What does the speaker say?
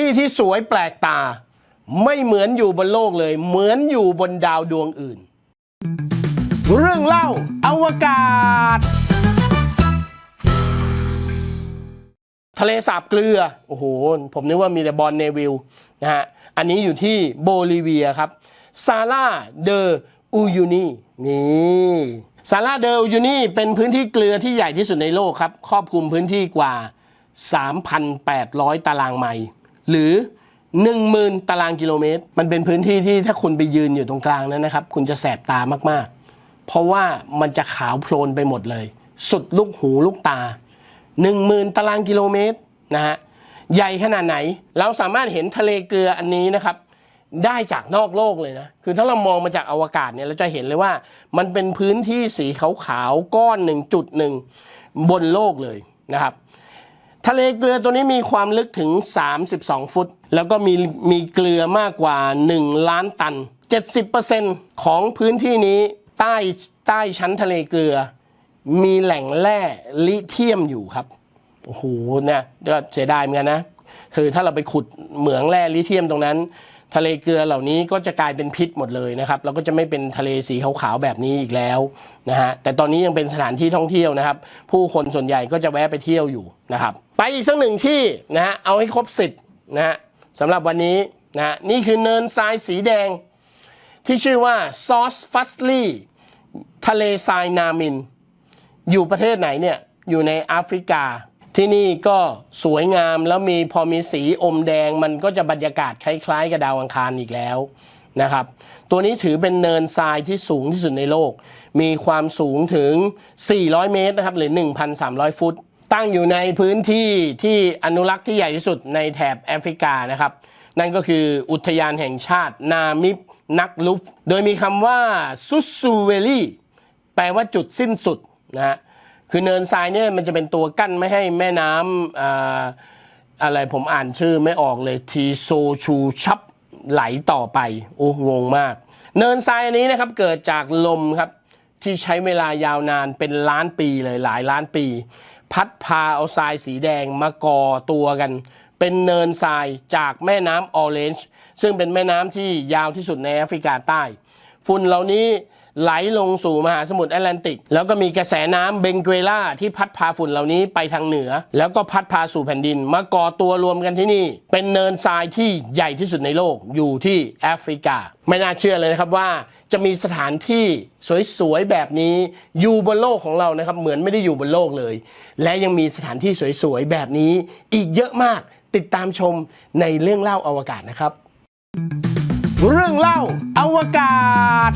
ที่ที่สวยแปลกตา ไม่เหมือนอยู่บนโลกเลย เหมือนอยู่บนดาวดวงอื่น เรื่องเล่าอวกาศ ทะเลสาบเกลือ โอ้โห ผมนึกว่ามีแต่บอลเนวิลนะฮะ อันนี้อยู่ที่โบลิเวียครับซาร่าเดออูยูนีนี่ซาร่าเดออูยูนีเป็นพื้นที่เกลือที่ใหญ่ที่สุดในโลกครับ ครอบคลุมพื้นที่กว่า 3,800 ตารางไมล์ หรือ 10,000 ตารางกิโลเมตร มันเป็นพื้นที่ที่ถ้าคุณไปยืนอยู่ตรงกลางนั้นนะครับ คุณจะแสบตามากๆ เพราะว่ามันจะขาวโพลนไปหมดเลย สุดลูกหูลูกตา 10,000 ตารางกิโลเมตรนะฮะใหญ่ขนาดไหน เราสามารถเห็นทะเลเกลืออันนี้นะครับ ได้จากนอกโลกเลยนะ คือถ้าเรามองมาจากอวกาศเนี่ยเราจะเห็นเลยว่า มันเป็นพื้นที่สีขาวๆก้อนหนึ่งจุดหนึ่งบนโลกเลยนะครับ ทะเลเกลือตัวนี้มีความลึกถึง 32 ฟุต แล้วก็มีมีเกลือมากกว่า 1 ล้านตัน 70%ของพื้นที่นี้ใต้ใต้ชั้นทะเลเกลือ มีแหล่งแร่ลิเทียมอยู่ครับ โอ้โหเนี่ยก็เสียดายเหมือนกันนะ คือถ้าเราไปขุดเหมืองแร่ลิเทียมตรงนั้น ทะเลเกลือเหล่านี้ก็จะกลายเป็นพิษหมดเลยนะครับแล้วก็จะไม่เป็นทะเลสีขาวๆแบบนี้อีกแล้วนะฮะแต่ตอนนี้ยังเป็นสถานที่ท่องเที่ยวนะครับ ผู้คนส่วนใหญ่ก็จะแวะไปเที่ยวอยู่นะครับ ไปอีกสักหนึ่งที่นะฮะเอาให้ครบสิทธิ์นะฮะสำหรับวันนี้นะฮะนี่คือเนินทรายสีแดง ที่ชื่อว่าซอสฟัสลี่ทะเลทรายนามิน อยู่ประเทศไหนเนี่ยอยู่ในแอฟริกา ที่นี่ก็สวยงามแล้วมีพอมีสีอมแดงมันก็จะบรรยากาศคล้ายๆ กับดาวอังคารอีกแล้วนะครับ ตัวนี้ถือเป็นเนินทรายที่สูงที่สุดในโลก มีความสูงถึง 400 เมตรนะครับหรือ 1,300 ฟุต ตั้งอยู่ในพื้นที่ที่อนุรักษ์ที่ใหญ่ที่สุดในแถบแอฟริกานะครับ นั่นก็คืออุทยานแห่งชาตินามิบนักลุฟ โดยมีคำว่าซุสซูเวลี่แปลว่าจุดสิ้นสุดนะฮะ คือเนินทรายเนี่ยมันจะเป็นตัวกั้นไม่ให้แม่น้ำอ่าอะไรผมอ่านชื่อไม่ออกเลยทีโซชูชับไหลต่อไป โอ้งงมาก เนินทรายอันนี้นะครับเกิดจากลมครับที่ใช้เวลายาวนานเป็นล้านปีเลยหลายล้านปี พัดพาเอาทรายสีแดงมาก่อตัวกัน เป็นเนินทรายจากแม่น้ำออเรนจ์ซึ่งเป็นแม่น้ำที่ยาวที่สุดในแอฟริกาใต้ ฝุ่นเหล่านี้ไหลลงสู่มหาสมุทรแอตแลนติก แล้วก็มีกระแสน้ำเบงเกล่าที่พัดพาฝุ่นเหล่านี้ไปทางเหนือ แล้วก็พัดพาสู่แผ่นดิน มาก่อตัวรวมกันที่นี่ เป็นเนินทรายที่ใหญ่ที่สุดในโลกอยู่ที่แอฟริกา ไม่น่าเชื่อเลยนะครับว่าจะมีสถานที่สวยๆแบบนี้อยู่บนโลกของเรานะครับเหมือนไม่ได้อยู่บนโลกเลย และยังมีสถานที่สวยๆแบบนี้อีกเยอะมากติดตามชมในเรื่องเล่าอวกาศนะครับ เรื่องเล่าอวกาศ